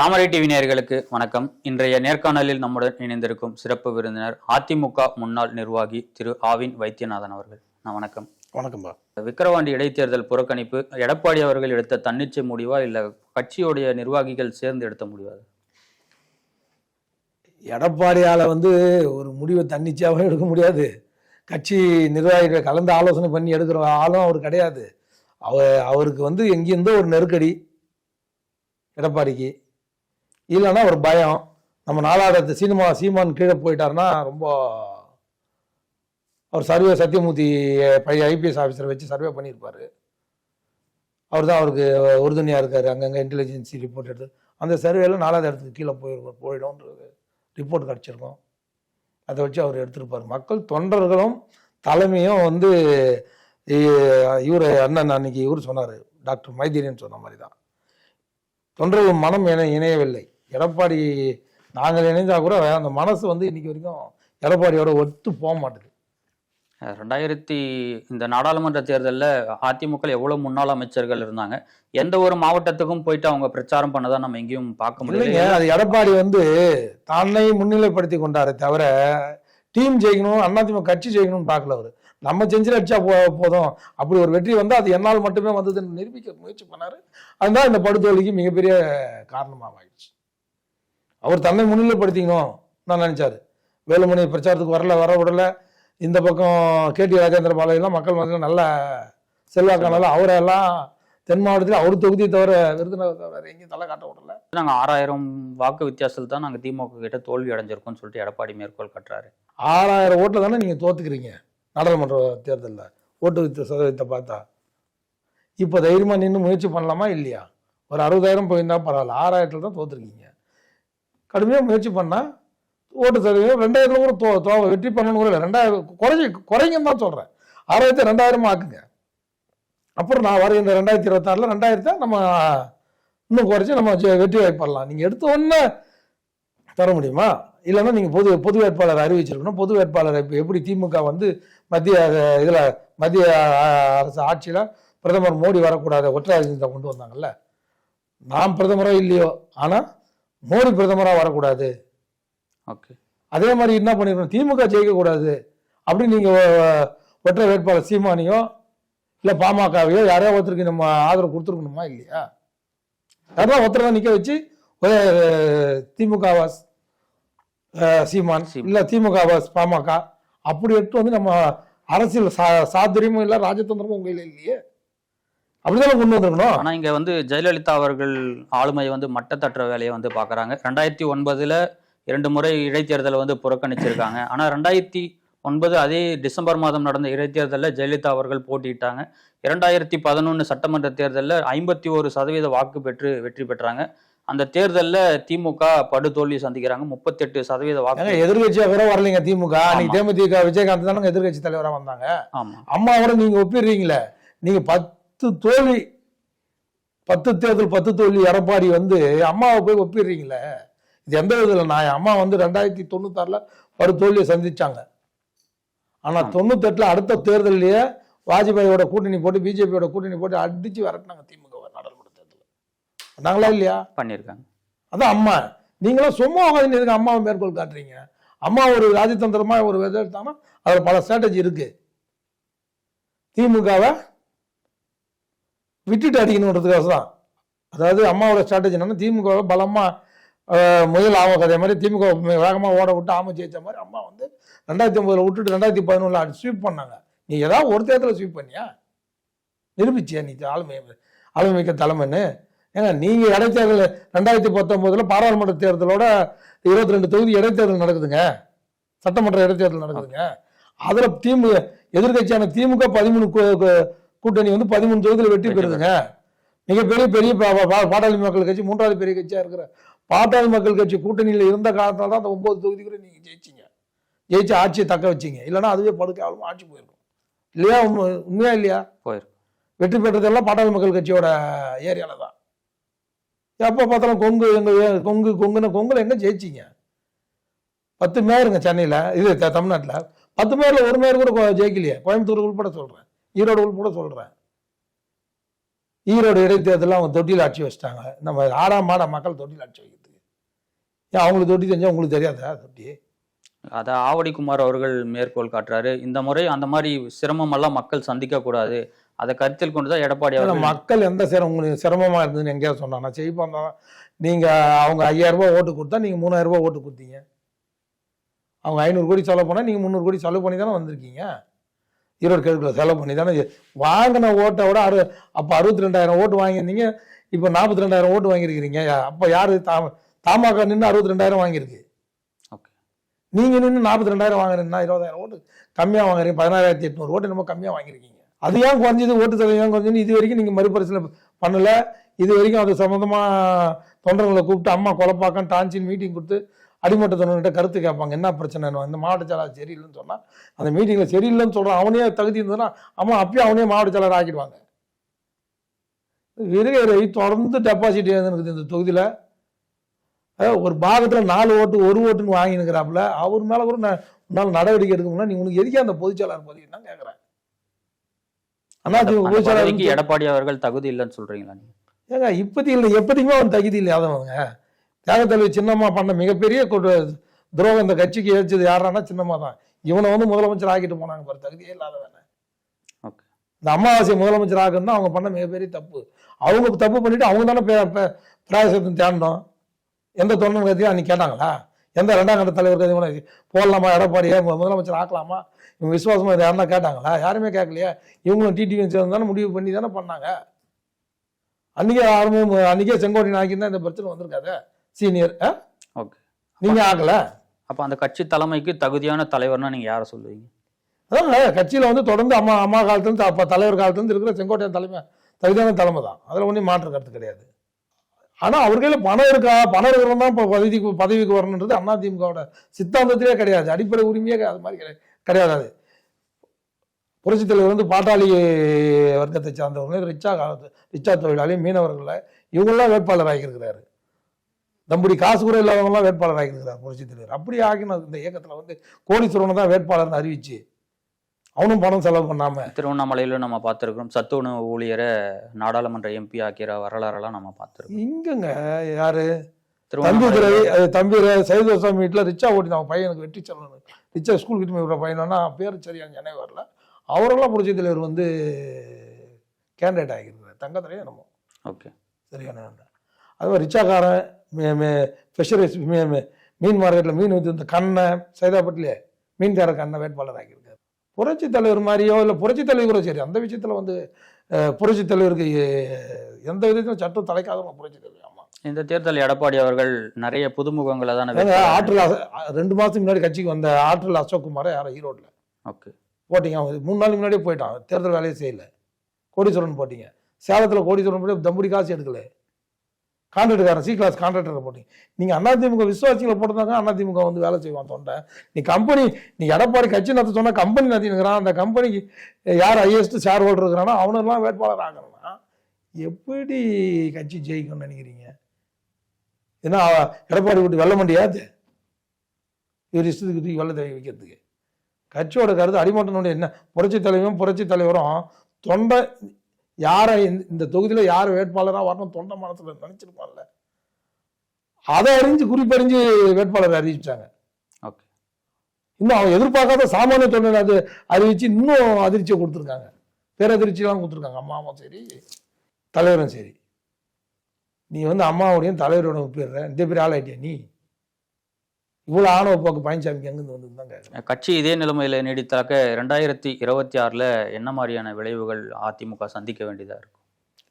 தாமரை TV நேயர்களுக்கு வணக்கம். இன்றைய நேர்காணலில் நம்முடன் இணைந்திருக்கும் சிறப்பு விருந்தினர் அதிமுக முன்னாள் நிர்வாகி திரு ஆவின் வைத்தியநாதன் அவர்கள். நான் வணக்கம். வணக்கம்பா விக்கிரவாண்டி இடைத்தேர்தல் புறக்கணிப்பு எடப்பாடி அவர்கள் எடுத்த தன்னிச்சை முடிவா இல்ல கட்சியுடைய நிர்வாகிகள் சேர்ந்து எடுத்த முடிவா? எடப்பாடியால் வந்து ஒரு முடிவை தன்னிச்சையாகவும் எடுக்க முடியாது. கட்சி நிர்வாகிகள் கலந்து ஆலோசனை பண்ணி எடுக்கிற ஆளும் அவர் கிடையாது. அவ அவருக்கு வந்து எங்கேருந்தோ ஒரு நெருக்கடி எடப்பாடிக்கு. இல்லைன்னா ஒரு பயம். நம்ம நாலாவது சினிமா சீமான் கீழே போயிட்டாருன்னா ரொம்ப அவர் சர்வே சத்தியமூர்த்தி பழைய ஐபிஎஸ் ஆஃபீஸரை வச்சு சர்வே பண்ணியிருப்பார். அவர் தான் அவருக்கு உறுதுணையாக இருக்கார். அங்கங்கே இன்டெலிஜென்சி ரிப்போர்ட் எடுத்து அந்த சர்வேல நாலாவது இடத்துக்கு கீழே போயிருக்கும் போயிடும்ன்றது ரிப்போர்ட் கிடச்சிருக்கும். அதை வச்சு அவர் எடுத்திருப்பார். மக்கள் தொண்டர்களும் தலைமையும் வந்து இவர் அண்ணன் அன்னைக்கு இவர் சொன்னார். டாக்டர் மைதீரியன் சொன்ன மாதிரி தான் தொண்டர்கள் மனம் இணை இணையவில்லை. எடப்பாடி நாங்கள் இணைந்தா கூட அந்த மனசு வந்து இன்னைக்கு வரைக்கும் எடப்பாடியோட ஒத்து போக மாட்டுது. ரெண்டாயிரத்தி இந்த நாடாளுமன்ற தேர்தல்ல அதிமுக எவ்வளவு முன்னாள் அமைச்சர்கள் இருந்தாங்க எந்த ஒரு மாவட்டத்துக்கும் போயிட்டு அவங்க பிரச்சாரம் பண்ணதா நம்ம எங்கேயும் பார்க்க முடியல. அது எடப்பாடி வந்து தன்னை முன்னிலைப்படுத்தி கொண்டாரே தவிர டீம் ஜெயிக்கணும் அதிமுக கட்சி ஜெயிக்கணும்னு பார்க்கல அவர். நம்ம செஞ்சு அடிச்சா போ போதும். அப்படி ஒரு வெற்றி வந்து அது என்னால் மட்டுமே வந்ததுன்னு நிரூபிக்க முயற்சி பண்ணாரு. அதுதான் இந்த படுதோல்விக்கு மிகப்பெரிய காரணமாக ஆயிடுச்சு அவர் தன்னை முன்னிலைப்படுத்திக்கணும் நான் நினைச்சாரு. வேலுமணி பிரச்சாரத்துக்கு வரல வர விடல. இந்த பக்கம் கேடி ராஜேந்திர பாளையெல்லாம் மக்கள் மத்தியில் நல்ல செல்வாக்கானால அவரெல்லாம் தென் மாவட்டத்தில் அவர் தொகுதியை தவிர விருதுநகர் தவிர எங்கேயும் தலை காட்ட விடல. நாங்க ஆறாயிரம் வாக்கு வித்தியாசத்தில் தான் நாங்க திமுக கிட்ட தோல்வி அடைஞ்சிருக்கோம்னு சொல்லிட்டு எடப்பாடி மேற்கோள் கட்டுறாரு. ஆறாயிரம் ஓட்டில் தானே நீங்கள் தோத்துக்கிறீங்க? நாடாளுமன்ற தேர்தலில். ஓட்டு வித்த சதவீதத்தை பார்த்தா. இப்போ தைரியமாக நின்று முயற்சி பண்ணலாமா இல்லையா? ஒரு அறுபதாயிரம் போயிருந்தா பரவாயில்ல. ஆறாயிரத்தில் தான் தோத்துருக்கீங்க. கடுமையாக முயற்சி பண்ணால் ஓட்டு சதவீதம். ரெண்டாயிரத்தில் கூட தோ தோ வெற்றி பண்ணணும் கூட இல்லை. ரெண்டாயிரம் குறைஞ்சி குறைங்கன்னு தான் சொல்கிறேன் ஆறாயிரத்தி ரெண்டாயிரமா ஆக்குங்க. அப்புறம் நான் வர இந்த ரெண்டாயிரத்தி இருபத்தாறில் ரெண்டாயிரத்தை நம்ம இன்னும் குறைச்சி நம்ம வெற்றி வாய்ப்படலாம் நீங்கள் எடுத்த உடனே தர முடியுமா? இல்லைன்னா நீங்கள் பொது பொது வேட்பாளர் அறிவிச்சிருக்கணும். பொது வேட்பாளர் இப்போ எப்படி திமுக வந்து மத்திய இதில் மத்திய அரசு ஆட்சியில் பிரதமர் மோடி வரக்கூடாது ஒற்றை ராஜ்யத்தை கொண்டு வந்தாங்கல்ல? நான் பிரதமரோ இல்லையோ? ஆனால் மோடி பிரதமராக வரக்கூடாது. ஓகே. அதே மாதிரி என்ன பண்ணிருக்கணும்? திமுக ஜெயிக்கக்கூடாது. அப்படின்னு நீங்கள் ஒற்றை வேட்பாளர் சீமானியோ இல்லை பாமகவையோ யாரையோ ஒருத்தருக்கு நம்ம ஆதரவு கொடுத்துருக்கணுமா இல்லையா? யாரும் ஒருத்தர் தான் நிற்க வச்சு ஒரே திமுக வாஸ் அஹ், சீமான். இல்லை திமுக வாஸ் பாமக அப்படி எடுத்து வந்து நம்ம அரசியல் சா சாதுரியமும் இல்லை ராஜதந்திரமும் உங்க கையில இல்லையே? அப்படிதானே கொண்டு வந்திருக்கணும்? ஆனா இங்க வந்து ஜெயலலிதா அவர்கள் ஆளுமையை வந்து மட்டத்தட்டுற வேலையை வந்து பாக்குறாங்க ரெண்டாயிரத்தி ஒன்பதுல இரண்டு முறை இடைத்தேர்தலை வந்து புறக்கணிச்சிருக்காங்க. ஆனா ரெண்டாயிரத்தி ஒன்பது அதே டிசம்பர் மாதம் நடந்த இடைத்தேர்தலில் ஜெயலலிதா அவர்கள் போட்டியிட்டாங்க. இரண்டாயிரத்தி பதினொன்று சட்டமன்ற தேர்தலில் ஐம்பத்தி ஒரு சதவீத வாக்கு பெற்று வெற்றி பெற்றாங்க. அந்த தேர்தலில் திமுக படுதோல்வி சந்திக்கிறாங்க. முப்பத்தெட்டு சதவீத வாக்கு எதிர்கட்சியா கூட வரலைங்க திமுக. தேமுதிக விஜயகாந்த் தானே எதிர்கட்சி தலைவரா வந்தாங்க. ஆமா. அம்மாவோட நீங்க ஒப்பிடுறீங்களே நீங்க பத்து தோல்வி பத்து தேர்தல் பத்து தோல்வி எடப்பாடி வந்து அம்மாவை போய் ஒப்பிடுறீங்களே? இது எந்த விதத்துல நான் அம்மா வந்து ரெண்டாயிரத்தி தொண்ணூத்தாறுல படு தோல்வியை சந்திச்சாங்க. ஆனா ஆமா. தொண்ணூத்தெட்டுல அடுத்த தேர்தலையே வாஜ்பாயோட கூட்டணி போட்டு பிஜேபியோட கூட்டணி போட்டு அடிச்சு விரட்டினாங்க திமுக நாடாளுமன்ற தேர்தல் பண்ணாங்களா இல்லையா? பண்ணியிருக்காங்க. அதான் அம்மா. நீங்களும் சும்மா உட்காந்து அம்மாவை மேற்கோள் காட்டுறீங்க? அம்மா ஒரு ராஜதந்திரமா ஒரு விதை எடுத்தாங்கன்னா அதில் பல ஸ்ட்ராட்டஜி இருக்கு. திமுகவை விட்டுட்டு அடிக்கணுன்றதுக்காக தான் அதாவது அம்மாவோட ஸ்ட்ராட்டஜி என்னன்னா திமுகவை பலமாக முதல் முயல் ஆம கதை மாதிரி திமுக வேகமாக ஓட விட்டு ஆமை ஜெயிச்ச மாதிரி அம்மா வந்து ரெண்டாயிரத்தி ஒம்பதில் விட்டுட்டு ரெண்டாயிரத்தி பதினொன்றில் அடி ஸ்வீப் பண்ணாங்க. நீ ஏதாவது ஒரு தேர்தலில் ஸ்வீப் பண்ணியா? நிரூபிச்சியா நீ? ஆளுமை ஆளுமை மிக்க தலைமைன்னு. ஏன்னா நீங்கள் இடைத்தேர்தல் ரெண்டாயிரத்தி பத்தொம்போதில் பாராளுமன்ற தேர்தலோட இருபத்தி ரெண்டு தொகுதி இடைத்தேர்தல் நடக்குதுங்க. சட்டமன்ற இடைத்தேர்தல் நடக்குதுங்க. அதில் திமுக எதிர்கட்சியான திமுக பதிமூணு கூட்டணி வந்து பதிமூணு தொகுதியில் வெற்றி பெறுதுங்க. மிகப்பெரிய பெரிய பாட்டாளி மக்கள் கட்சி மூன்றாவது பெரிய கட்சியா இருக்கிற பாட்டாளி மக்கள் கட்சி கூட்டணியில இருந்த காலத்தால தான் அந்த ஒன்பது தொகுதி கூட நீங்க ஜெயிச்சீங்க. ஜெயிச்சு ஆட்சியை தக்க வச்சீங்க. இல்லைன்னா அதுவே படுக்கையாலும் ஆட்சி போயிருக்கும். இல்லையா? உண்மை- உண்மையா இல்லையா? போயிருக்கும். வெற்றி பெற்றதெல்லாம் பாட்டாளி மக்கள் கட்சியோட ஏரியால தான். எப்போ பார்த்தாலும் கொங்கு எங்க ஏ- கொங்கு கொங்குன்னு கொங்குல எங்க ஜெயிச்சீங்க? பத்து மேயருங்க சென்னையில இது தமிழ்நாட்டுல. பத்து மேயர்ல ஒரு மேயர் கூட ஜெயிக்கலையே. கோயம்புத்தூர் உள்பட சொல்றேன். ஈரோடு உள்பட சொல்றேன். ஈரோடு இடைத்தேர்தலில் அவங்க தொட்டியில் ஆட்சி வச்சிட்டாங்க. நம்ம ஆடாம் மாட மக்கள் தொட்டியில் ஆட்சி வைக்கிறதுக்கு ஏன் அவங்களுக்கு தொட்டி தெரிஞ்சா உங்களுக்கு தெரியாதா தொட்டி? அதை ஆவடி குமார் அவர்கள் மேற்கோள் காட்டுறாரு. இந்த முறை அந்த மாதிரி சிரமம் எல்லாம் மக்கள் சந்திக்க கூடாது. அதை கருத்தில் கொண்டு தான் எடப்பாடி அவர்கள் மக்கள் எந்த சிரமம் உங்களுக்கு சிரமமா இருந்ததுன்னு எங்கேயாவது சொன்னாங்க செய்ப்பான் தான் நீங்க அவங்க ஐயாயிரம் ரூபாய் ஓட்டு கொடுத்தா நீங்க மூணாயிரம் ரூபாய் ஓட்டு கொடுத்தீங்க. அவங்க ஐநூறு கோடி செலவு பண்ணா நீங்க முந்நூறு கோடி செலவு பண்ணி தானே வந்திருக்கீங்க. ஈரோடு கிழக்குல செலவு பண்ணி தானே வாங்கின ஓட்டை விட அறு அப்போ அறுபத்தி ரெண்டாயிரம் ஓட்டு வாங்கியிருந்தீங்க இப்போ நாற்பத்தி ரெண்டாயிரம் ஓட்டு வாங்கியிருக்கிறீங்க. அப்போ யாரு தாம தமாக நின்று அறுபத்தி ரெண்டாயிரம் வாங்கியிருக்கு? ஓகே. நீங்க நின்று நாற்பத்தி ரெண்டாயிரம் வாங்குறீங்கன்னா இருபதாயிரம் ஓட்டு கம்மியா வாங்குறீங்க பதினாறாயிரத்தி எட்நூறு ஓட்டு நம்ம கம்மியா வாங்கியிருக்கீங்க. அது ஏன் குறைஞ்சது? ஓட்டு சதவீதம் குறைஞ்சது இது வரைக்கும் நீங்க மறுபரிசீலனை பண்ணல. இது வரைக்கும் அது சம்பந்தமா தொண்டர்களை கூப்பிட்டு அம்மா கொலப்பாக்கம் டான்சின் மீட்டிங் கொடுத்து அடிமட்ட தொண்டர்கிட்ட கருத்து கேட்பாங்க என்ன பிரச்சனை? இந்த மாவட்ட செயலாளர் சரியில்லைன்னு சொன்னா அந்த மீட்டிங்ல சரியில்லைன்னு சொல்றான் அவனே தகுதி இருந்ததுன்னா அம்மா அப்பயும் அவனே மாவட்ட செயலாளர் ஆக்கிடுவாங்க. விருகரை தொடர்ந்து டெபாசிட் எழுதுனுக்குது இந்த தொகுதியில. ஒரு பாகத்துல நாலு ஓட்டு ஒரு ஓட்டுன்னு வாங்கினுக்கிறாப்புல அவர் மேல கூட நான் உன்னால நடவடிக்கை எடுக்கணும்னா நீ உனக்கு எதுக்கே அந்த பொதுச்செயலாளர் பதவி தான் கேட்கறேன் அதிமுக அந்த பொதுச்செயலாளர் பதவிக்கு எடப்பாடி அவர்கள் தகுதி இல்லைன்னு சொல்றீங்களா நீங்க? ஏங்க இப்போதைக்கு இல்லை எப்போதைக்குமே அவன் தகுதி இல்லாதவங்க. தியாகத்தலைவர் சின்னம்மா பண்ண மிகப்பெரிய துரோகம் இந்த கட்சிக்கு ஏற்றது யாரானா சின்னம்மா தான். இவனை வந்து முதலமைச்சர் ஆக்கிட்டு போனாங்க பாரு தகுதியே இல்லாதவன ஓகே. இந்த அமாவாசை முதலமைச்சர் ஆக்குன்னா அவங்க பண்ண மிகப்பெரிய தப்பு. அவங்க தப்பு பண்ணிட்டு அவங்க தானே பிராயசத்தை தேடணும். எந்த தொண்டர் கதையும் அன்னைக்கு கேட்டாங்களா? எந்த ரெண்டாம் கட்ட தலைவர் கதையும் போடலாமா எடப்பாடியை முதலமைச்சர் ஆக்கலாமா? இவங்க விசுவாசமா இதை யாருன்னா கேட்டாங்களா? யாருமே கேட்கலையா. இவங்களும் டிடிவி சேர்ந்து தானே முடிவு பண்ணி தானே பண்ணாங்க. அன்னைக்கே ஆரம்பம் அன்னைக்கே செங்கோட்டையன் ஆக்கியிருந்தா இந்த பிரச்சனை வந்திருக்காது. Senior okay. நீங்க ஆக்கல அப்ப அந்த கட்சி தலைமைக்கு தகுதியான தலைவர்னா நீங்க யாரை சொல்லுவீங்க? அதான் கட்சியில வந்து தொடர்ந்து அம்மா அம்மா காலத்துலேருந்து அப்போ தலைவர் காலத்துலேருந்து இருக்கிற செங்கோட்டையன் தலைமை தகுதியான தலைமை தான். அதில் ஒன்றும் மாற்று கருத்து கிடையாது. ஆனால் அவர்களே பணம் இருக்கா? பணம் இருக்கிறவங்க தான் இப்போ பதவிக்கு பதவிக்கு வரணுன்றது அதிமுகவோட சித்தாந்தத்திலே கிடையாது. அடிப்படை உரிமையே அது மாதிரி கிடையாது கிடையாது அது. புரட்சித் தலைவர் வந்து பாட்டாளி வர்க்கத்தை சார்ந்தவங்க ரிச்சா காலத்து ரிச்சா தொழிலாளி மீனவர்களை இவங்கெல்லாம் வேட்பாளர் ஆகியிருக்கிறாரு தம்புடி காசு கூட இல்லாதவங்களாம் வேட்பாளர் ஆகியிருக்கிறார் புரட்சித் தலைவர். அப்படி ஆக்கின இந்த இயக்கத்தில் வந்து கோடீஸ்வரனை தான் வேட்பாளர்னு அறிவிச்சு அவனும் பணம் செலவு பண்ணாம. திருவண்ணாமலையில நம்ம பார்த்திருக்கிறோம். சத்து உணவு ஊழியரை நாடாளுமன்ற எம்பி ஆக்கிற வரலாறெல்லாம் நம்ம பார்த்திருக்கோம் இங்கங்க யாரு? தம்பி திருவண்ணாமலை துறை அது தம்பி சைதோசாமி வீட்டில் ரிச்சா ஓட்டி அவன் பையனுக்கு வெற்றி செல்லணும் ரிச்சா ஸ்கூல் கிட்ட விடுற பையனா பேர் சரியான நினைவு வரல. அவரெல்லாம் புரட்சி தலைவர் வந்து கேண்டிடேட் ஆகியிருக்கிறார் தங்கத்துறையே நம்ம ஓகே. சரியான அது மாதிரி ரிச்சாக்காரன் ஃபிஷரிஸ் மீன் மார்க்கெட்டில் மீன் வித்து இந்த கண்ணை சைதாப்பட்டிலே மீன்கார கண்ணை வேட்பாளர் ஆக்கியிருக்காரு புரட்சி தலைவர் மாதிரியோ இல்லை புரட்சி தலைவர் கூட சரி அந்த விஷயத்தில் வந்து புரட்சி தலைவருக்கு எந்த விதத்திலும் சட்டம் தலைக்காதவங்க புரட்சி தலைவர் ஆமா. இந்த தேர்தல் எடப்பாடி அவர்கள் நிறைய புதுமுகங்களை தானே ஆற்றல் ரெண்டு மாதத்துக்கு முன்னாடி கட்சிக்கு வந்த ஆற்றல் அசோக் குமாரை யாரோ ஈரோட்டில் ஓகே. போட்டிங்க மூணு நாளைக்கு முன்னாடியே போயிட்டான் தேர்தல் வேலையை செய்யல. கோடீஸ்வரன் போட்டிங்க. சேலத்தில் கோடீஸ்வரன் போய் தம்புடி காசு எடுக்கல. கான்ட்ராக்டர்காரன் சி கிளாஸ் கான்ட்ராக்டரை போட்டீங்க. நீங்கள் அதிமுக விசுவாசிகளை போட்டிருந்தாங்க அதிமுக வந்து வேலை செய்வான் தொண்டை. நீ கம்பெனி நீ எடப்பாடி கட்சி நடத்த சொன்னால் கம்பெனி நடத்தினுக்கிறான். அந்த கம்பெனிக்கு யார் ஹையஸ்ட் ஷேர் ஹோல்டர் இருக்கிறானோ அவனெல்லாம் வேட்பாளர் ஆகணும்னா எப்படி கட்சி ஜெயிக்கணும்னு நினைக்கிறீங்க? ஏன்னா எடப்பாடி விட்டு வெல்ல முடியாது. இவர் இஷ்டத்துக்கு தூக்கி வெள்ள தூக்கி வைக்கிறதுக்கு. கட்சியோட கருத்து அடிமட்டனுடைய என்ன புரட்சி தலைவரும் புரட்சி தலைவரும் தொண்டை யாரை இந்த- தொகுதியில யார் வேட்பாளராக வரணும் தொண்டை மனசுல நினைச்சிருப்பான்ல? அதை அறிஞ்சு குறிப்பறிஞ்சு வேட்பாளர் அறிவிச்சாங்க ஓகே. இன்னும் அவன் எதிர்பார்க்காத சாமானிய தொண்டர் அது அறிவிச்சு இன்னும் அதிர்ச்சியை கொடுத்துருக்காங்க. பேரதிர்ச்சியெல்லாம் கொடுத்துருக்காங்க. அம்மாவும் சரி தலைவரும் சரி. நீ வந்து அம்மாவோடையும் தலைவரோட ஒப்பிடுற. இந்த பெரிய ஆளாயிட்டியா நீ? இவ்வளோ ஆணவ போக்கு பழனிசாமிக்கு எங்கேருந்து வந்து கேட்குறேன் கட்சி இதே நிலைமையில நீடித்தாக்க ரெண்டாயிரத்தி இருபத்தி ஆறுல என்ன மாதிரியான விளைவுகள் அதிமுக சந்திக்க வேண்டியதா இருக்கும்?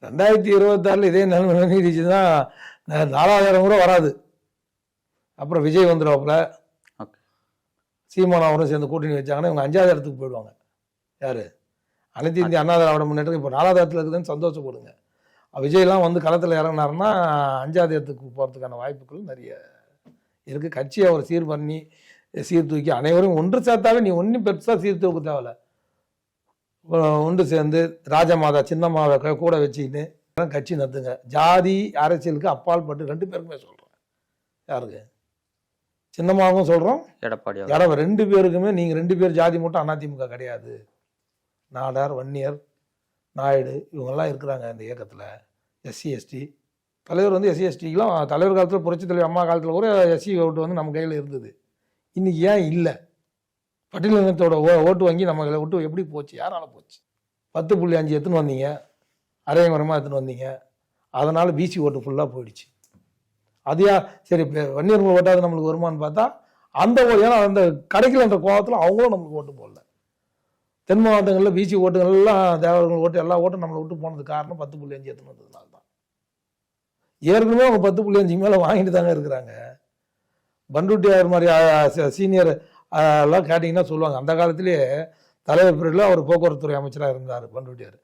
ரெண்டாயிரத்தி இருபத்தாறில் இதே நிலைமை நீடிச்சுன்னா நாலாயிரம் கூட வராது. அப்புறம் விஜய் வந்துடுவாப்புல ஓகே. சீமான் அவரும் சேர்ந்து கூட்டணி வச்சாங்கன்னா இவங்க அஞ்சாவது இடத்துக்கு போயிடுவாங்க. யாரு? அனைத்து இந்திய அண்ணா திராவிட முன்னேற்றம் இப்போ நாலாவது இடத்துல இருக்குதுன்னு சந்தோஷப்படுங்க. விஜய்லாம் வந்து களத்தில் இறங்கினாருன்னா அஞ்சாவது இடத்துக்கு போகிறதுக்கான வாய்ப்புகள் நிறைய இருக்குது கட்சியை அவர் சீர் பண்ணி சீர்தூக்கி அனைவரும் ஒன்று சேர்த்தாவே நீ ஒன்றும் பெருசாக சீர்தூக்க தேவையில்ல. ஒன்று சேர்ந்து ராஜமாதா சின்னம்மாவை கூட வச்சுக்கிட்டு கட்சி நடத்துங்க. ஜாதி அரசியலுக்கு அப்பால் பட்டு ரெண்டு பேருக்குமே சொல்கிறேன் யாருக்கு? சின்னம்மாவும் சொல்கிறோம் எடப்பாடி. யாரோ ரெண்டு பேருக்குமே நீங்க ரெண்டு பேர் ஜாதி மட்டும் அதிமுக கிடையாது. நாடார் வன்னியர் நாயுடு இவங்கெல்லாம் இருக்கிறாங்க இந்த இயக்கத்தில். எஸ்சி எஸ்டி தலைவர் வந்து எஸ்சி எஸ்டிக்கெலாம் தலைவர் காலத்தில் புரட்சி தலைவர் அம்மா காலத்தில் கூட எஸ்சி ஓட்டு வந்து நம்ம கையில் இருந்தது. இன்றைக்கி ஏன் இல்லை? பட்டியலினத்தோட ஓ ஓட்டு வாங்கி நம்ம கையில் விட்டு எப்படி போச்சு? யாரால போச்சு? பத்து புள்ளி அஞ்சு எடுத்துன்னு வந்தீங்க? அரையங்குறமாக எடுத்துன்னு வந்தீங்க? அதனால் பிசி ஓட்டு ஃபுல்லாக போயிடுச்சு. அதையா சரி இப்போ வன்னியர்கள் ஓட்டாது நம்மளுக்கு வருமானு பார்த்தா அந்த ஏன்னா அந்த கிடைக்கலன்ற கோபத்தில் அவங்களும் நம்மளுக்கு ஓட்டு போடல. தென் மாவட்டங்களில் பிசி ஓட்டுகள்லாம் தேவர்கள் ஓட்டு எல்லா ஓட்டும் நம்மளை விட்டு போனது காரணம் பத்து புள்ளி அஞ்சு எடுத்துன்னு வந்ததுனால. ஏற்கனவே அவங்க பத்து புள்ளி அஞ்சுக்கு மேலே வாங்கிட்டு தாங்க இருக்கிறாங்க. பண்டுட்டியார் மாதிரி சீனியர் எல்லாம் கேட்டிங்கன்னா சொல்லுவாங்க. அந்த காலத்திலேயே தலைவர் பிரிவில் அவர் போக்குவரத்துறை அமைச்சராக இருந்தார் பண்டுட்டியார்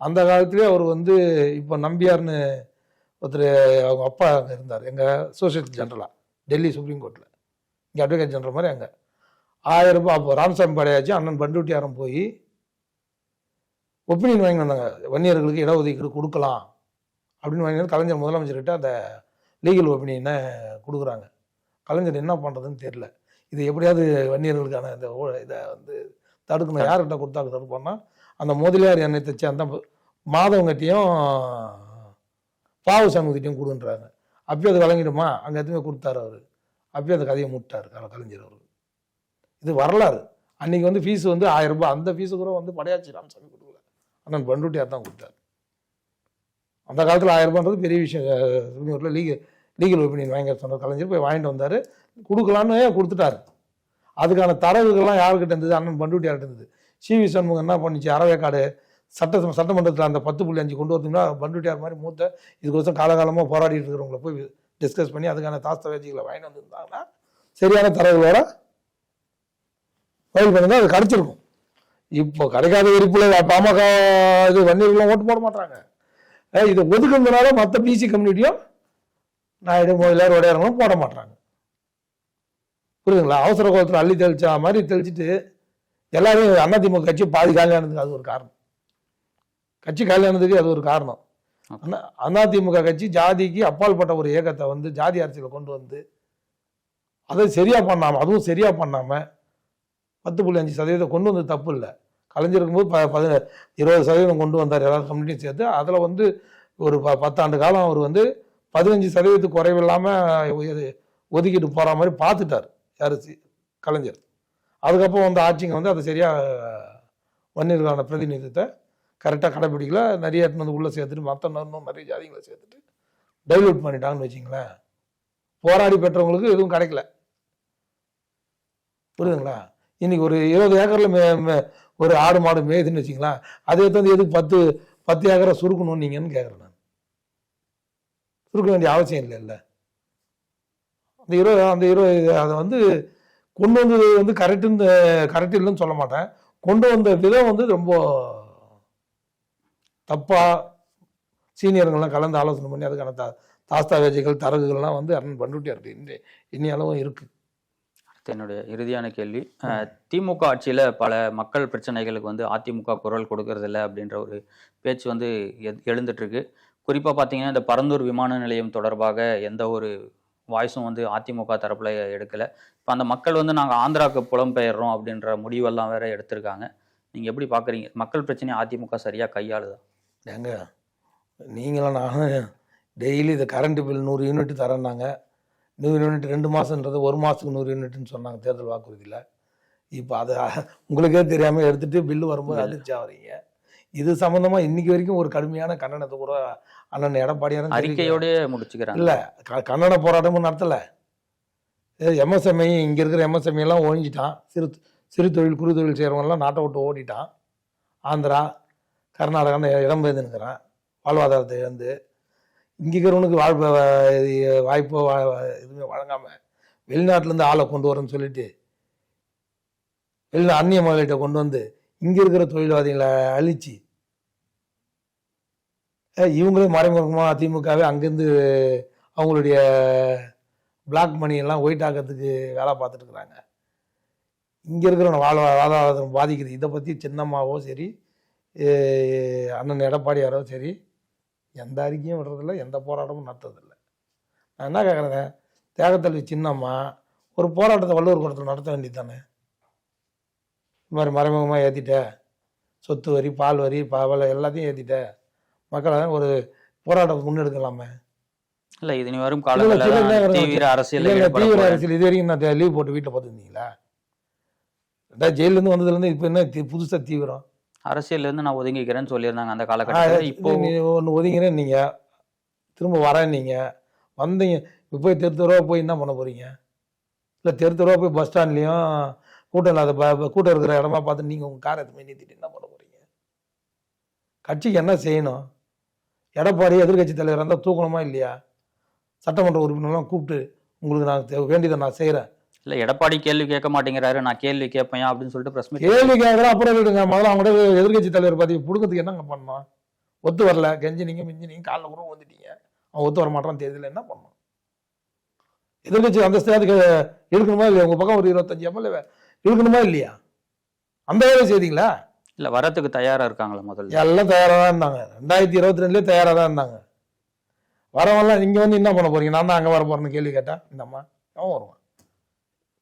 அந்த காலத்திலே அவர் வந்து இப்போ நம்பியார்னு ஒருத்தர் அவங்க அப்பா அங்கே இருந்தார். எங்கள் சோசியல் ஜெனரலாக டெல்லி சுப்ரீம் கோர்ட்டில் இங்கே அட்வொகேட் ஜெனரல் மாதிரி அங்கே. ஆயிரம் ரூபாய் அப்போ ராமசாமி படையாச்சு. அண்ணன் பண்டுட்டியாரம் போய் ஒப்பீனியன் வாங்கி வந்தாங்க. வன்னியர்களுக்கு இடஒதுக்கீடு கொடுக்கலாம். அப்படின்னு வாங்கி கலைஞர் முதலமைச்சர்கிட்ட அந்த லீகல் ஒப்பீனியனை கொடுக்குறாங்க. கலைஞர் என்ன பண்ணுறதுன்னு தெரில இது எப்படியாவது வன்னியர்களுக்கான இந்த ஓ- இதை வந்து தடுக்கணும். யார்கிட்ட கொடுத்தா தடுப்போம்னா அந்த முதலியார் எண்ணெய் தைச்ச அந்த மாதவங்கட்டியும் பாவு சமூகத்திட்டையும் கொடுன்றாங்க. அப்பயும் அது வழங்கிடுமா அங்கே எதுவுமே கொடுத்தாரு அவர். அப்பயும் அந்த கதையை முட்டார் கலைஞர் அவர். இது வரலாறு. அன்றைக்கி வந்து ஃபீஸ் வந்து ஆயிரம் ரூபாய். அந்த ஃபீஸு கூட வந்து படையாச்சி ராமசாமி கொடுக்கல. அண்ணன் பண்டுட்டியார் தான் கொடுத்தாரு. அந்த காலத்தில் ஆயிரம் ரூபான்றது பெரிய விஷயம். சுப்ரீம் லீகல் லீகல் ஒப்பீனியன் வாங்கி சொன்னார் கலைஞர் போய் வாங்கிட்டு வந்தார். கொடுக்கலான்னு கொடுத்துட்டாரு. அதுக்கான தரவுகள்லாம் யாருக்கிட்ட இருந்தது? அண்ணன் பண்டுட்டியார்கிட்ட இருந்தது. சிவி சண்முகம் என்ன பண்ணிச்சு? அறவேக்காடு சட்ட சட்டமன்றத்தில் அந்த பத்து புள்ளி அஞ்சு கொண்டு வரதுன்னா பண்டுட்டியார் மாதிரி மூத்த இதுக்கோசம் காலகாலமாக போராடிட்டு இருக்கிறவங்கள போய் டிஸ்கஸ் பண்ணி அதுக்கான தாஸ்தவேஜிகளை வாங்கிட்டு வந்திருந்தாங்கன்னா சரியான தரவுகளோட ஃபைல் பண்ணுங்க. அது கிடச்சிருக்கும். இப்போ கிடைக்காத இருப்பில் பாமக இது வன்னியர்களும் ஓட்டு போட மாட்டாங்க இதை ஒதுக்குறதுனால மற்ற பிசி கம்யூனிட்டியும் நாயுடு முதலியார் உடையாரங்களும் போட மாட்டாங்க புரியுதுங்களா? அவசர கோலத்தில் அள்ளி தெளிச்சா மாதிரி தெளிச்சிட்டு எல்லாரும் அதிமுக கட்சி பாதி காலியானதுக்கு அது ஒரு காரணம். கட்சி காலியானதுக்கு அது ஒரு காரணம். அண்ணா அதிமுக கட்சி ஜாதிக்கு அப்பாற்பட்ட ஒரு இயக்கத்தை வந்து ஜாதி அரசியலை கொண்டு வந்து அதை சரியா பண்ணாம அதுவும் சரியா பண்ணாம பத்து புள்ளி அஞ்சு சதவீதம் கொண்டு வந்தது தப்பு இல்லை. கலைஞர் இருக்கும்போது ப பதின இருபது சதவீதம் கொண்டு வந்தார் எல்லா கம்யூனிட்டியும் சேர்த்து. அதில் வந்து ஒரு ப பத்தாண்டு காலம் அவர் வந்து பதினஞ்சு சதவீதத்துக்கு குறைவில்லாமல் ஒதுக்கிட்டு போகிற மாதிரி பார்த்துட்டார் யார் கலைஞர். அதுக்கப்புறம் வந்து ஆட்சிங்க வந்து அதை சரியாக வன்னியர்களான பிரதிநிதித்தை கரெக்டாக கடைப்பிடிக்கல. நிறைய எடுத்துன்னு வந்து உள்ளே சேர்த்துட்டு மற்ற இன்னும் நிறைய ஜாதிகளை சேர்த்துட்டு டைல்யூட் பண்ணிட்டாங்கன்னு வச்சிங்களேன் போராடி பெற்றவங்களுக்கு எதுவும் கிடைக்கல. புரியுதுங்களா? இன்னைக்கு ஒரு இருபது ஏக்கரில் மே மே- ஒரு ஆடு மாடு மேய்துன்னு வச்சிங்களேன் அதை வந்து எதுக்கு பத்து பத்து ஏக்கரை சுருக்கணும் நீங்கன்னு கேட்குறேன் நான். சுருக்க வேண்டிய அவசியம் இல்லை இல்லை. அந்த இருபது அந்த இருபது அதை வந்து கொண்டு வந்தது வந்து கரெக்டுன்னு கரெக்ட் இல்லைன்னு சொல்ல மாட்டேன். கொண்டு வந்த விதம் வந்து ரொம்ப தப்பாக சீனியர்கள்லாம் கலந்து ஆலோசனை பண்ணி அதுக்கான தா தாஸ்தாவேஜிகள் தரகுகள்லாம் வந்து அண்ணன் பண்டுட்டியா இருக்கு இன்னி இன்னி அளவும் இருக்குது என்னுடைய இறுதியான கேள்வி. திமுக ஆட்சியில் பல மக்கள் பிரச்சனைகளுக்கு வந்து அதிமுக குரல் கொடுக்கறது இல்ல அப்படின்ற ஒரு பேச்சு வந்து எ- எழுந்துட்டு இருக்கு குறிப்பாக பார்த்தீங்கன்னா இந்த பரந்தூர் விமான நிலையம் தொடர்பாக எந்த ஒரு வாய்ஸும் வந்து அதிமுக தரப்புல எடுக்கல. இப்போ அந்த மக்கள் வந்து நாங்கள் ஆந்திராவுக்கு புலம்பெயர்றோம் அப்படின்ற முடிவெல்லாம் வேற எடுத்திருக்காங்க. நீங்கள் எப்படி பார்க்குறீங்க மக்கள் பிரச்சனையை அதிமுக சரியாக கையாளுதா? ஏங்க நீங்களும் நானும் டெய்லி இந்த கரண்ட் பில் நூறு யூனிட் தரேன்னாங்க. நூறு யூனிட் ரெண்டு மாதன்றது ஒரு மாதத்துக்கு நூறு யூனிட்னு சொன்னாங்க தேர்தல் வாக்குறுதியில். இப்போ அதை உங்களுக்கே தெரியாமல் எடுத்துட்டு பில்லு வரும்போது அதிர்ச்சி ஆகிறீங்க இது சம்மந்தமாக இன்னைக்கு வரைக்கும் ஒரு கடுமையான கண்டனத்தை கூட அண்ணன் தெரிவிக்கல. அறிக்கையோடய முடிச்சுக்கிறாங்க. இல்ல க- கண்டன போராட்டமும் நடத்தல. எம்எஸ்எம்ஐ இங்க இருக்கிற எம்எஸ்எம்ஐ எல்லாம் ஒழிஞ்சிட்டான் சிறு சிறு தொழில் குறு தொழில் செய்கிறவங்க எல்லாம் நாட்டை விட்டு ஓடிட்டான். ஆந்திரா கர்நாடகான்னு இடம்பெயர்ந்துருக்கிறான் வாழ்வாதாரத்தை இழந்து. இங்கே இருக்கிறவனுக்கு வாழ்வு வாய்ப்பு வாய்ப்போ எதுவுமே வழங்காம வெளிநாட்டிலேருந்து ஆளை கொண்டு வரேன்னு சொல்லிட்டு வெளிநாட்டு அந்நிய முதலீட்டை கொண்டு வந்து இங்கே இருக்கிற தொழில்வாதிகளை அழிச்சு இவங்களே மறைமுகமாக திமுகவே அங்கேருந்து அவங்களுடைய பிளாக் மணியெல்லாம் ஒயிட் ஆக்கிறதுக்கு வேலை பார்த்துட்ருக்குறாங்க இங்கே இருக்கிற வாழ்வா வாழ்வாதாரம் பாதிக்குது. இதை பற்றி சின்னம்மாவோ சரி அண்ணன் எடப்பாடியாரோ சரி எந்த அறிக்கையும் விடுறதில்ல எந்த போராட்டமும் நடத்துறதில்ல. நான் என்ன கேட்குறேங்க தேகத்தல்வி சின்னம்மா ஒரு போராட்டத்தை வள்ளுவர் கூடத்தில் நடத்த வேண்டியது தானே இந்த மாதிரி மறைமுகமாக ஏற்றிட்ட சொத்து வரி பால் வரி பாவலை எல்லாத்தையும் ஏற்றிட்ட மக்களை ஒரு போராட்டம் முன்னெடுக்கலாமே. இல்ல இது வரும் தீவிர அரசியல் தீவிர அரசியல். இது வரைக்கும் நான் லீவ் போட்டு வீட்டில் பார்த்துருந்தீங்களா? ரெண்டாவது ஜெயிலேருந்து வந்ததுலேருந்து இப்போ என்ன தி- புதுசா தீவிரம்? அரசியல்ல இருந்து நான் ஒதுங்கிக்கிறேன்னு சொல்லியிருந்தாங்க அந்த காலகட்டத்தில். இப்போ ஒன்று ஒதுங்கினேன் நீங்கள் திரும்ப வரேன் நீங்கள் வந்தீங்க. இப்போ போய் தெரு போய் என்ன பண்ண போறீங்க? இல்லை தெரு போய் பஸ் ஸ்டாண்ட்லேயும் கூட்டம் இல்லாத கூட்டம் இருக்கிற இடமா பார்த்து நீங்கள் உங்கள் காரை எடுத்து நிறுத்திட்டு என்ன பண்ண போறீங்க? கட்சிக்கு என்ன செய்யணும்? எடப்பாடி எதிர்க்கட்சி தலைவர் இருந்தால் தூக்கணுமா இல்லையா? சட்டமன்ற உறுப்பினர்லாம் கூப்பிட்டு உங்களுக்கு நான் வேண்டியதை நான் செய்கிறேன் இல்ல எடப்பாடி கேள்வி கேட்க மாட்டேங்கிறாரு நான் கேள்வி கேட்பேன் அப்படின்னு சொல்லிட்டு பிரஸ் கேள்வி கேட்குற அப்புறம் விடுங்க முதல்ல அவங்களோட எதிர்க்கட்சி தலைவர் பதவி பிடுங்கிறதுக்கு என்னங்க பண்ணோம் ஒத்து வரல. கெஞ்சினீங்க மிஞ்சினீங்க காலைல கூட வந்துட்டீங்க அவன் ஒத்து வர மாட்டான் தேர்தலில் என்ன பண்ணோம் எதிர்க்கட்சி அந்த ஸ்டேஜுக்கு எடுக்கணுமா இல்லையா? உங்க பக்கம் ஒரு இருபத்தஞ்சு எம்எல்ஏ எடுக்கணுமா இல்லையா? அந்த வேலை செய்தீங்களா? இல்ல வரத்துக்கு தயாரா இருக்காங்களா முதல்ல? எல்லாம் தயாராக தான் இருந்தாங்க. ரெண்டாயிரத்தி இருபத்தி ரெண்டுலேயே தயாராக தான் இருந்தாங்க. வரவெல்லாம் இங்கே வந்து என்ன பண்ண போறீங்க? நான் தான் அங்கே வர போறேன்னு கேள்வி கேட்டா இந்த அம்மா அவன் வருவான்.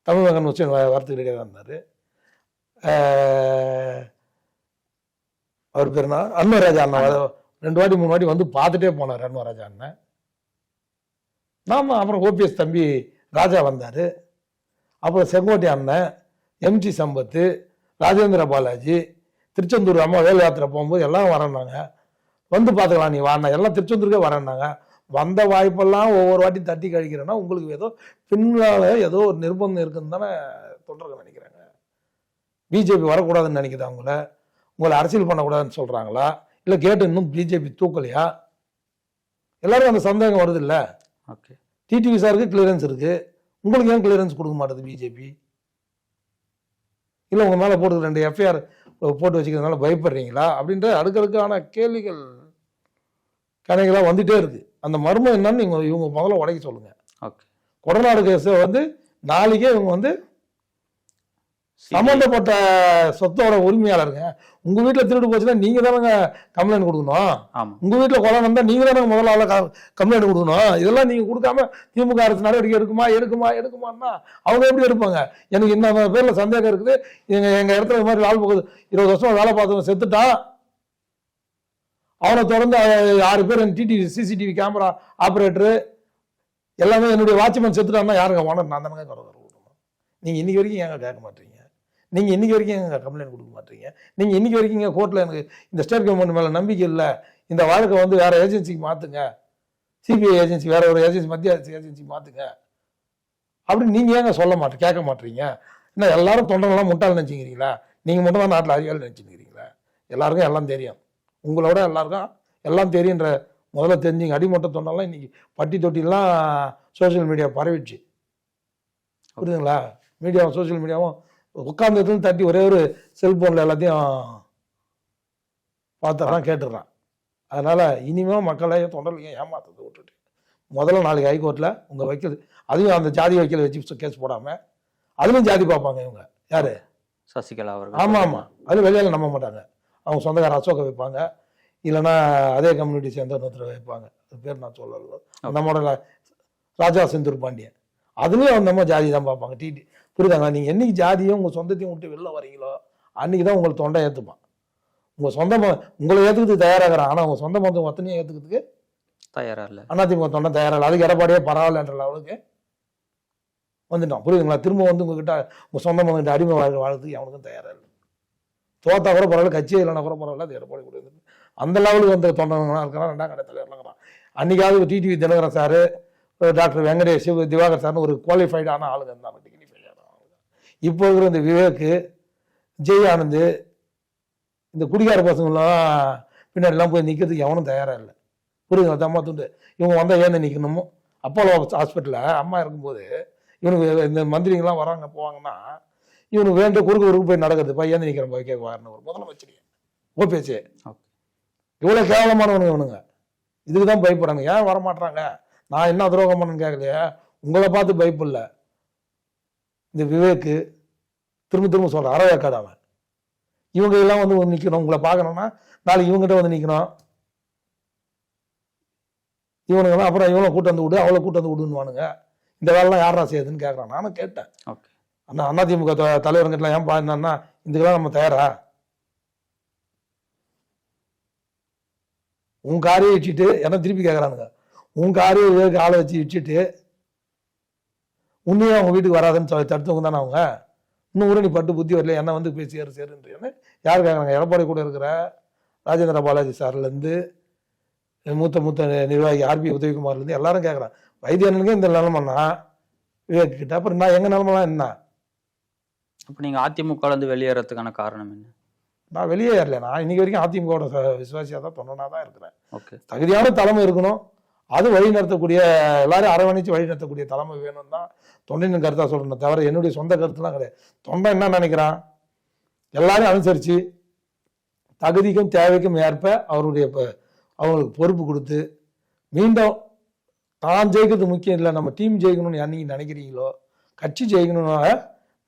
தமிழ் மகன் உச்சன் வரத்துக்கு ரெடியாக இருந்தார் அவர் பேர் என்ன? அன்வராஜா அண்ணன் ரெண்டு வாட்டி மூணு வாட்டி வந்து பார்த்துட்டே போனார் அன்வராஜா அண்ணன் நாம அப்புறம் ஓபிஎஸ் தம்பி ராஜா வந்தார். அப்புறம் செங்கோட்டை அண்ணன் எம்ஜி சம்பத்து ராஜேந்திர பாலாஜி திருச்செந்தூர் அம்மா வேலை யாத்திரை போகும்போது எல்லாம் வரேன்னாங்க. வந்து பார்த்துக்கலாம் நீ வாண்ணா எல்லாம் திருச்செந்தூருக்கே வரேன்னாங்க. வந்த வாய்ப்பெல்லாம் ஒவ்வொரு வாட்டி தட்டி கழிக்கிறேன்னா உங்களுக்கு ஏதோ பின்னால ஏதோ ஒரு நிர்பந்தம் இருக்குன்னு தானே தொண்டர்கள் நினைக்கிறாங்க. பிஜேபி வரக்கூடாதுன்னு நினைக்குது அவங்கள உங்களை அரசியல் பண்ணக்கூடாதுன்னு சொல்றாங்களா? இல்லை கேட்டு இன்னும் பிஜேபி தூக்கலையா? எல்லாரும் அந்த சந்தேகம் வருது இல்ல ஓகே டிடிவி சாருக்கு கிளியரன்ஸ் இருக்கு. உங்களுக்கு ஏன் கிளியரன்ஸ் கொடுக்க மாட்டேது பிஜேபி? இல்லை உங்க மேல போட்டு ரெண்டு எஃப்ஐஆர் போட்டு வச்சுக்கிறதுனால பயப்படுறீங்களா? அப்படின்ற அடுக்கடுக்கான கேள்விகள் கணைகளாக வந்துட்டே இருக்கு. அந்த மர்மம் என்னன்னு நீங்க இவங்க முதல்ல உடைக்க சொல்லுங்க. ஓகே. கொடநாடு கேஸை வந்து நாளைக்கே இவங்க வந்து சம்பந்தப்பட்ட சொத்தோட உரிமையாளருங்க. உங்க வீட்டுல திருடு போச்சுன்னா நீங்க தானங்க கம்ப்ளைண்ட் கொடுக்கணும். உங்க வீட்டுல கொலை வந்தா நீங்க தானே முதல்ல ஆள கம்ப்ளைண்ட் கொடுக்கணும். இதெல்லாம் நீங்க கொடுக்காம திமுக அரசு நடவடிக்கை எடுக்குமா எடுக்குமா எடுக்குமான்னா அவங்க எப்படி எடுப்பாங்க? எனக்கு இந்த பேர்ல சந்தேகம் இருக்குது. எங்க எங்க இடத்துல இந்த மாதிரி வேலை போகுது இருபது வருஷம் வேலை பார்த்தவன் செத்துட்டான். அவனை தொடர்ந்து ஆறு பேர் டிடி சிசிடிவி கேமரா ஆப்ரேட்டரு எல்லாமே என்னுடைய வாட்ச்மேன் செத்துட்டான்னா யாருங்க? ஓனர் நான் தானே குறை கொடுக்கணும் நீங்கள் இன்றைக்கி வரைக்கும் ஏங்க கேட்க மாட்டீங்க? நீங்கள் இன்றைக்கி வரைக்கும் எங்க கம்ப்ளைண்ட் கொடுக்க மாட்டீங்க? நீங்கள் இன்றைக்கி வரைக்கும் இங்கே கோர்ட்டில் எனக்கு இந்த ஸ்டேட் கவர்மெண்ட் மேலே நம்பிக்கை இல்லை. இந்த வழக்கை வந்து வேறு ஏஜென்சிக்கு மாற்றுங்க சிபிஐ ஏஜென்சி வேறு ஒரு ஏஜென்சி மத்திய அரசு ஏஜென்சி மாற்றுங்க அப்படின்னு நீங்கள் ஏங்க சொல்ல மாட்டேன் கேட்க மாட்டீங்க? என்ன எல்லாரும் தொண்டர்கள்லாம் முட்டாள் நினச்சிக்கிறீங்களா நீங்கள் மட்டும் தான் நாட்டில் அறிவியல் நினச்சிக்கிறீங்களா எல்லாருக்கும் எல்லாம் தெரியும். உங்களோட எல்லாருக்கும் எல்லாம் தெரியுன்ற முதல்ல தெரிஞ்சுங்க. அடிமட்ட தொண்டெல்லாம் இன்னைக்கு பட்டி தொட்டிலாம் சோஷியல் மீடியா பரவிடுச்சு. புரியுதுங்களா? மீடியாவும் சோஷியல் மீடியாவும் உட்கார்ந்த இடத்துல தட்டி ஒரே ஒரு செல்போனில் எல்லாத்தையும் பார்த்துறான் கேட்டுடுறான். அதனால இனிமே மக்களை தொண்டர்கள் ஏமாத்ததை விட்டுட்டு. முதல்ல நாளைக்கு ஹைகோர்ட்டில் உங்கள் வைக்கல் அதையும் அந்த ஜாதி வைக்கல வச்சு கேஸ் போடாம அதுலயும் ஜாதி பார்ப்பாங்க இவங்க. யாரு? சசிகலா அவர்கள். ஆமா ஆமா. அது வெளியால நம்ப மாட்டாங்க. அவங்க சொந்தக்கார அசோகை வைப்பாங்க. இல்லைன்னா அதே கம்யூனிட்டி சேர்ந்த இன்னொருத்தர் வைப்பாங்க. அது பேர் நான் சொல்லல. நம்மளோட ராஜா செந்தூர் பாண்டியன். அதுலயும் அந்த அம்மா ஜாதி தான் பார்ப்பாங்க. டிடி புரியுதாங்களா? நீங்க என்னைக்கு ஜாதியும் உங்க சொந்தத்தையும் விட்டு வெளில வரீங்களோ அன்னைக்கு தான் உங்களுக்கு தொண்டை ஏத்துப்பான். உங்க சொந்த உங்களை ஏத்துக்கிறதுக்கு தயாராகிறான். ஆனா உங்க சொந்த மொத்தம் மொத்தனையும் ஏத்துக்கிறதுக்கு தயாரா இல்ல. அதிமுக தொண்டை தயாரில்லை அதுக்கு எடப்பாடியே பரவாயில்லன்ற லெவலுக்கு வந்துட்டான். புரியுதுங்களா? திரும்ப வந்து உங்ககிட்ட உங்க சொந்த மகன்கிட்ட அடிமை வாழ்க்கை வாழ்றதுக்கு அவனுக்கும் தயாரா இல்லை. தோத்தா கூட பரவாயில்ல கட்சி இல்லைனா கூட பரவாயில்ல அது எடப்பாடி கூட இருந்து அந்த லெவலுக்கு வந்து தொண்டர்களாக இருக்கிறான் ரெண்டாம் கட்ட தலைவர்லாம் இருக்கிறான் அன்னைக்காவது TTV Dinakaran sir doctor Venkatesh Diwakar சார்னு ஒரு குவாலிஃபைடான ஆளுங்க இருந்தாங்க டிகினிஃபைடான ஆளுங்க. இப்போ இருக்கிற இந்த விவேக்கு ஜெய் ஆனந்த் இந்த குடிகார பசங்களாம் பின்னாடிலாம் போய் நிற்கிறதுக்கு எவனும் தயாராக இல்லை. புரியுதுங்களா? தம்மா துண்டு. இவங்க வந்தால் ஏன் நிற்கணுமோ அப்போலோ ஹாஸ்பிட்டலில் அம்மா இருக்கும்போது இவனுக்கு இந்த மந்திரிங்கெல்லாம் வராங்க போவாங்கன்னா இவனுக்கு வேண்ட குறுக்கு குறுக்கு போய் நடக்குது. பையன் நிற்கிறேன் போய் கேட்க வரணும் ஒரு முதலமைச்சர் ஓபிஎஸ். இவ்வளோ கேவலமானவனுங்க இவனுங்க. இதுக்கு தான் பயப்படுறாங்க. ஏன் வர மாட்றாங்க நான் என்ன துரோகம் பண்ணேன்னு கேட்கலையே உங்களை பார்த்து பயப்படல இந்த விவேக்கு திரும்ப திரும்ப சொல்கிறேன் அறவேக்காடு அவன். இவங்க எல்லாம் வந்து வந்து நிற்கணும் உங்களை பார்க்கணும்னா நாளைக்கு இவங்ககிட்ட வந்து நிற்கணும் இவனுங்கெல்லாம் அப்புறம் இவனை கூட்டு வந்து விடு அவளை கூட்டு வந்து விடுன்னுவானுங்க. இந்த வேலைலாம் யாரா செய்யுதுன்னு கேட்குறான் நானும் கேட்டேன். ஓகே. அண்ணா அதிமுக த- தலைவருங்கிட்டலாம் ஏன்பா என்னன்னா இதுக்கெல்லாம் நம்ம தயாரா? உன் காரியை வச்சுட்டு என்ன திருப்பி கேட்குறானுங்க உன் காரியை வேறு ஆளை வச்சு வச்சுட்டு உன்னையும் அவங்க வீட்டுக்கு வராதுன்னு சொல்லி தடுத்தவங்க தானே அவங்க? இன்னும் கூட நீ பட்டு புத்தி வரல என்ன வந்து போய் சேரு சேருன்றேன்னு யார் கேட்குறாங்க எடப்பாடி கூட இருக்கிற ராஜேந்திர பாலாஜி சார்லேருந்து மூத்த மூத்த நிர்வாகி ஆர்பி உதயகுமார்லேருந்து எல்லாரும் கேட்குறான் வைத்தியனுக்கே இந்த நிலமைனா விவேக் கிட்ட. அப்புறம் நான் எங்கள் நிலமெல்லாம் என்ன? அப்ப நீங்க அதிமுக இருந்து வெளியேறதுக்கான காரணம் என்ன? நான் வெளியே ஏறல. நான் இன்னைக்கு வரைக்கும் அதிமுகவோட விசுவாசியாக தான் தொண்டனா தான் இருக்கிறேன். ஓகே. தகுதியான தலைமை இருக்கணும். அது வழி நடத்தக்கூடிய எல்லாரும் அரவணைச்சு வழி நடத்தக்கூடிய தலைமை வேணும் தான் தொண்டையின் கருத்தா சொல்றேன் தவிர என்னுடைய சொந்த கருத்துலாம் கிடையாது. தொண்டை என்ன நினைக்கிறான்? எல்லாரையும் அனுசரிச்சு தகுதிக்கும் தேவைக்கும் ஏற்ப அவருடைய அவங்களுக்கு பொறுப்பு கொடுத்து மீண்டும் தான் ஜெயிக்கிறது முக்கியம் இல்லை. நம்ம டீம் ஜெயிக்கணும்னு என்னைக்கு நினைக்கிறீங்களோ கட்சி ஜெயிக்கணும்னு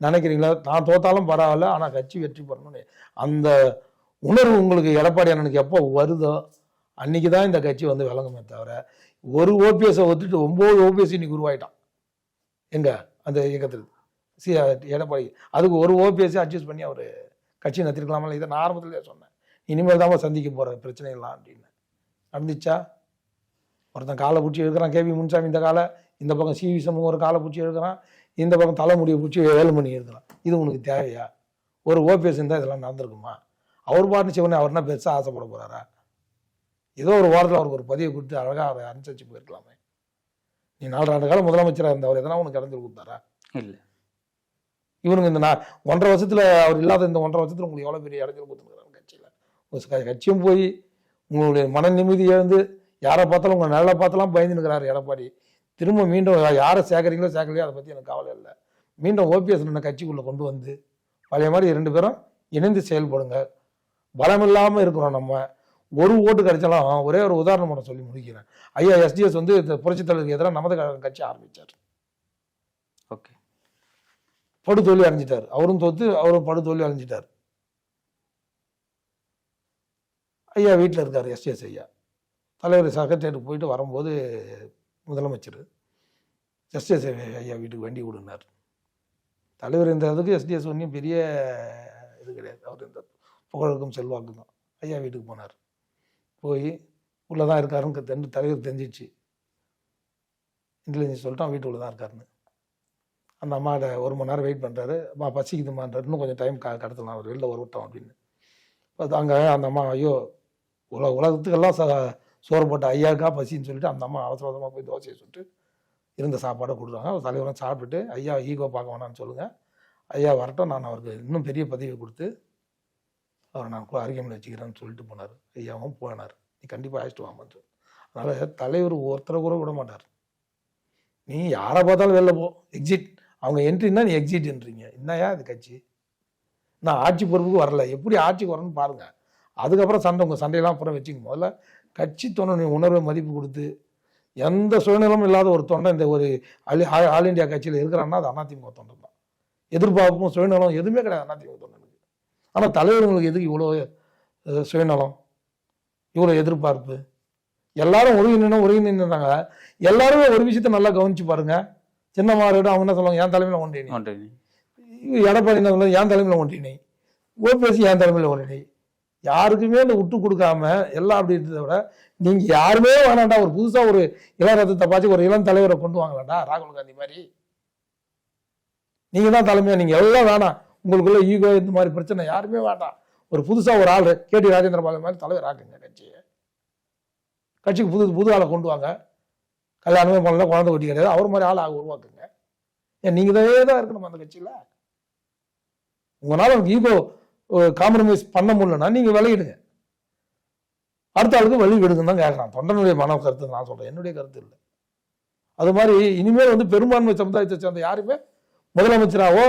நினைக்கிறீங்களா? நான் தோத்தாலும் பரவாயில்ல ஆனால் கட்சி வெற்றி பெறணும்னு. அந்த உணர்வு உங்களுக்கு எடப்பாடி அண்ணனுக்கு எப்போ வருதோ அன்னைக்கு தான் இந்த கட்சி வந்து விளங்குமே தவிர ஒரு ஓபிஎஸை ஒத்துட்டு ஒம்பது ஓபிஎஸ் இன்னைக்கு உருவாயிட்டான். எங்க? அந்த இயக்கத்துக்கு சி எடப்பாடி. அதுக்கு ஒரு ஓபிஎஸ் அட்ஜஸ்ட் பண்ணி அவர் கட்சி நடத்திருக்கலாமல் இதை நான் ஆரம்பத்துலேயே சொன்னேன். இனிமேல் தான் சந்திக்க போகிற பிரச்சனைகள்லாம் அப்படின்னு. நடந்துச்சா? ஒருத்தன் காலை பிடிச்சி எழுக்கிறான் கேவி முன்சாமி இந்த காலை இந்த பக்கம் சிவி சமூகம் ஒரு காலை பிடிச்சி எழுக்கிறான் இந்த பக்கம் தலைமுடியை பிடிச்சி ஏழு மணி எடுக்கிறான் இது உனக்கு தேவையா? ஒரு ஓபிஎஸ் இருந்தால் இதெல்லாம் நடந்திருக்குமா? அவர் பாட்டு சிவனே அவர் என்ன பெருசாக ஆசைப்பட போறாரா? ஏதோ ஒரு வாரத்தில் அவருக்கு ஒரு பதிவை கொடுத்து அழகாக அவரை அனுசரிச்சு போயிருக்கலாமே. நீ நாலு ஆண்டு காலம் முதலமைச்சராக இருந்தவர் எதனா உனக்கு இடத்துல கொடுத்தாரா? இல்ல. இவனுங்க இந்த நான் ஒன்றரை வருஷத்துல அவர் இல்லாத இந்த ஒன்றரை வருஷத்துல உங்களுக்கு எவ்வளவு பெரிய இடத்துல கொடுத்துருக்காரு கட்சியில? கட்சியும் போய் உங்களுடைய மன நிம்மதி இழந்து யாரை பார்த்தாலும் உங்க நல்லா பார்த்தாலும் பயந்து நிற்கிறாரு எடப்பாடி. திரும்ப மீண்டும் யாரை சேர்க்குறீங்களோ சேர்க்கலையோ அதை பத்தி எனக்கு கவலை இல்லை. மீண்டும் ஓபிஎஸ் கட்சிக்குள்ள கொண்டு வந்து பழைய மாதிரி ரெண்டு பேரும் இணைந்து செயல்படுங்க. பலம் இல்லாம இருக்கிறோம் நம்ம. ஒரு ஓட்டு கிடைச்சாலும் ஒரே ஒரு உதாரணம் மட்டும் சொல்லி முடிக்கிறேன். ஐயா எஸ்டிஎஸ் வந்து இந்த புரட்சித் தலைவருக்கு எதிராக நமது கட்சி ஆரம்பிச்சார். ஓகே. படுதோல்வி அடைஞ்சிட்டார். அவரும் தோத்து அவரும் படுதோல்வி அடைஞ்சிட்டார். ஐயா வீட்டில் இருக்கார் எஸ்டிஎஸ் ஐயா. தலைவர் செக்ரட்டரியேட் போயிட்டு வரும்போது முதலமைச்சர் எஸ்டிஎஸ் ஐயா வீட்டுக்கு வண்டி கொடுனார். தலைவர் இந்த எஸ்டிஎஸ் ஒன்றும் பெரிய இது கிடையாது. அவர் இந்த புகழுக்கும் செல்வாக்கும் தான். ஐயா வீட்டுக்கு போனார். போய் உள்ளே தான் இருக்காருன்னு தெரிஞ்சு தலைவர் தெரிஞ்சிச்சு. இன்டெலிஜென்ஸ் சொல்லிட்டான் வீட்டுக்குள்ளே தான் இருக்காருன்னு. அந்த அம்மாட்ட ஒரு மணி நேரம் வெயிட் பண்ணுறாரு அம்மா பசிக்குதுமான்றாரு இன்னும் கொஞ்சம் டைம் க கடத்தலாம். அவர் வெளில வரட்டும் அப்படின்னு. அது அங்கே அந்த அம்மா ஐயோ உல உலகத்துக்கெல்லாம் ச சோறு போட்ட ஐயாக்கா பசின்னு சொல்லிட்டு அந்த அம்மா அவசர அவசரமாக போய் தோசையை சுட்டு இருந்த சாப்பாடை கொடுக்குறாங்க. அவர் தலைவரும் சாப்பிட்டுட்டு ஐயா ஈகோ பார்க்க வேணாம்னு சொல்லுங்கள் ஐயா வரட்டும். நான் அவருக்கு இன்னும் பெரிய பதவி கொடுத்து அவரை நான் கூட வச்சுக்கிறேன்னு சொல்லிட்டு போனார். ஐயாவும் போனார். நீ கண்டிப்பாக அழைச்சிட்டு வாமன்னு சொல்லி அதனால் தலைவர் ஒருத்தரை கூட விட மாட்டார். நீ யாரை பார்த்தாலும் வெளில போ. எக்ஸிட் அவங்க என்ட்ரின்னா நீ எக்ஸிட்ன்றீங்க என்னையா இது கட்சி? நான் ஆட்சி பொறுப்புக்கு வரல. எப்படி ஆட்சிக்கு வரணும்னு பாருங்கள் அதுக்கப்புறம் சண்டை உங்கள் சண்டையெல்லாம் அப்புறம் வச்சுங்க முதல்ல கட்சி தொண்டை உணர்வை மதிப்பு கொடுத்து எந்த சுயநலமும் இல்லாத ஒரு தொண்டை இந்த ஒரு ஆல் ஆல் இந்தியா கட்சியில் இருக்கிறான்னா அது அதிமுக தொண்டன் தான். எதிர்பார்ப்பும் சுயநலம் எதுவுமே கிடையாது அதிமுக தொண்டனுக்கு. ஆனால் தலைவர்களுக்கு எதுக்கு இவ்வளோ சுயநலம்? இவ்வளோ எதிர்பார்ப்பு? எல்லாரும் ஒருங்கிணைணும் ஒருங்கிணைந்தாங்க எல்லாருமே ஒரு விஷயத்த நல்லா கவனிச்சு பாருங்க. சின்ன மாறிடு அவங்க என்ன சொல்லுவாங்க? என் தலைமையில ஒன்றிணை எடப்பாடி என்ன சொல்லுவாங்க என் தலைமையில ஒன்றிணை ஓபிஎஸ் என் தலைமையில ஒன்றிணை யாருக்குமே இந்த விட்டு கொடுக்காம எல்லாம் அப்படின்றத விட நீங்க யாருமே வேணாண்டா ஒரு புதுசா ஒரு இளம் ரத்தத்தை பார்த்து ஒரு இளம் தலைவரை கொண்டு வாங்கலாம்டா ராகுல் காந்தி மாதிரி. நீங்க தான் தலைமையா நீங்க எல்லாம் வேணாம் உங்களுக்குள்ள ஈகோ இந்த மாதிரி பிரச்சனை யாருமே வேண்டாம். ஒரு புதுசா ஒரு ஆள் கேடி ராஜேந்திர பாலன் மாதிரி தலைவர் ஆக்குங்க கட்சியை. கட்சிக்கு புது புது ஆளை கொண்டு வாங்க. கல்யாணமே பண்ணல குழந்தை குட்டி கிடையாது அவர் மாதிரி ஆளை உருவாக்குங்க. ஏன் நீங்க தான் இருக்கணும் அந்த கட்சியில? உங்களால ஈகோ காம்ப்ரமைஸ் பண்ண முடியலன்னா நீங்க விலகிடுங்க. அடுத்த ஆளுக்கு வழி விடுங்கன்னு தான் கேட்கறான் தொண்டனுடைய மன கருத்து நான் சொல்றேன். என்னுடைய கருத்து இல்லை. அது மாதிரி இனிமேல் வந்து பெரும்பான்மை சமுதாயத்தை சேர்ந்த யாருமே முதலமைச்சராவோ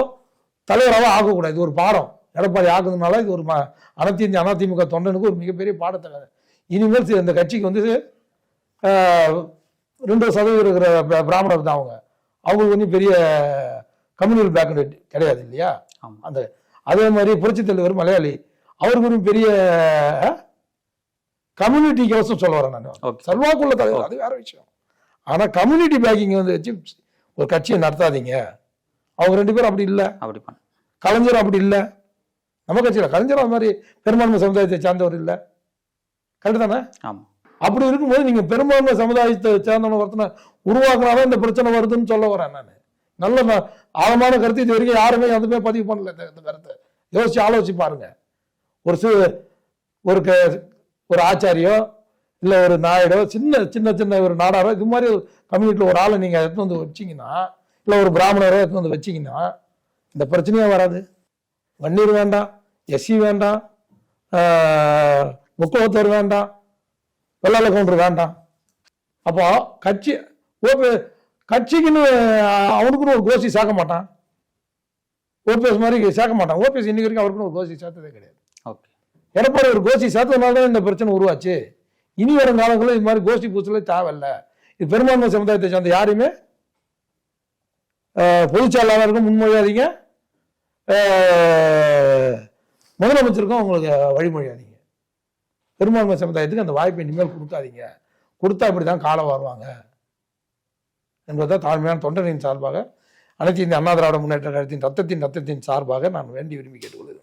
தலைவராவோ ஆகக்கூடாது. இது ஒரு பாடம். எடப்பாடி ஆக்குறதுனால இது ஒரு ம- அனைத்து இந்திய அதிமுக தொண்டனுக்கு ஒரு மிகப்பெரிய பாடத்தை இனிமேல் இந்த கட்சிக்கு வந்து ரெண்டு சதவீதம் இருக்கிற பிர- பிராமணர் தான் அவங்க. அவங்களுக்கு ஒன்றும் பெரிய கம்யூனல் பேக்ரவுண்ட் கிடையாது இல்லையா. அந்த அதே மாதிரி புரட்சித் தலைவர் மலையாளி அவருக்கு ஒரு பெரிய கம்யூனிட்டி கோசம் சொல்ல வரேன் நான். ஓகே செல்வாக்குள்ள தலைவர் அது வேற விஷயம். ஆனா கம்யூனிட்டி பேக்கிங் வந்து வச்சு ஒரு கட்சியை நடத்தாதீங்க. அவங்க ரெண்டு பேரும் அப்படி இல்லை. அப்படி கலைஞர் அப்படி இல்லை. நம்ம கட்சியில் கலைஞர் அது மாதிரி பெரும்பான்மை சமுதாயத்தை சார்ந்தவர் இல்லை. கரெக்டு தானே? ஆமா. அப்படி இருக்கும்போது நீங்க பெரும்பான்மை சமுதாயத்தை சேர்ந்தவன ஒருத்தனை உருவாக்குனாதான் இந்த பிரச்சனை வருதுன்னு சொல்ல வரேன் நான். நல்ல ஆழமான கருத்து இது வரைக்கும் யாருமே எதுவுமே பதிவு பண்ணல இந்த- கருத்தை. யோசிச்சு ஆலோசிச்சு பாருங்க. ஒரு சி ஒரு க ஒரு ஆச்சாரியோ இல்லை ஒரு நாயுடோ சின்ன சின்ன சின்ன ஒரு நாடாரோ இது மாதிரி கம்யூனிட்டியில் ஒரு ஆளை நீங்கள் எடுத்து வந்து வச்சிங்கன்னா இல்லை ஒரு பிராமணரோ எடுத்து வந்து வச்சீங்கன்னா இந்த பிரச்சனையே வராது. வன்னீர் வேண்டாம் எஸ்சி வேண்டாம் முக்கோத்தர் வேண்டாம் வெள்ளாள கவுண்டர் வேண்டாம். அப்போ கட்சி ஓபி கட்சிக்குன்னு அவனுக்குன்னு ஒரு கோஷ்டி சேர்க்க மாட்டான். ஓபிஎஸ் மாதிரி சேர்க்க மாட்டான். ஓபிஎஸ் இன்னைக்கு வரைக்கும் அவருக்குன்னு ஒரு கோஷ்டி சேர்த்ததே கிடையாது. ஓகே. எடப்பாடி ஒரு கோஷ்டி சேர்த்ததுனால தான் இந்த பிரச்சனை உருவாச்சு. இனி வரும் காலங்களில் இது மாதிரி கோஷ்டி பூசல தேவையில்ல. இது பெரும்பான்மை சமுதாயத்தை சேர்ந்த யாரையுமே ஆஹ், பொதுச் செயலாளருக்கும் முன்மொழியாதீங்க முதலமைச்சருக்கும் உங்களுக்கு வழிமொழியாதீங்க. பெரும்பான்மை சமுதாயத்துக்கு அந்த வாய்ப்பை இனிமேல் கொடுக்காதீங்க. கொடுத்தா இப்படி தான் காலம் வருவாங்க என்பதை தாழ்மையான தொண்டரின் சார்பாக அனைத்து இந்திய அண்ணா திராவிட முன்னேற்ற கழகத்தின் ரத்தத்தின் ரத்தத்தின் சார்பாக நான் வேண்டி விரும்பி கேட்டுக்கொள்கிறேன்.